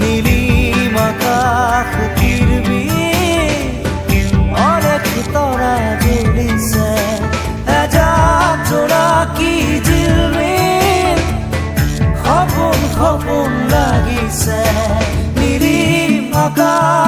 নীলিম আকাশ Kirby অনেক তরা জুড়িছে এজাক কি জিলবি খপন খপন লাগিছে। নীলিম আকাশ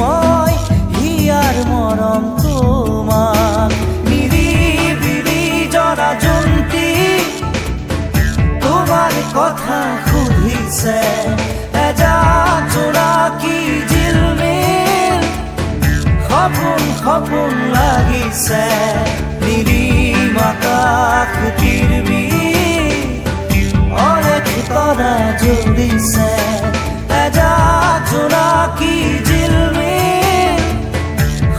মই হিয়াৰ মৰম তোমাক নিৰিবিলি জনা জন্তি, তোমার কথা সুধিছে এজাক জোনাকি জিলমিল সপোন সপোন লাগিছে। নিৰিম আকাশ কিৰবি অনেক তৰা জ্বলিছে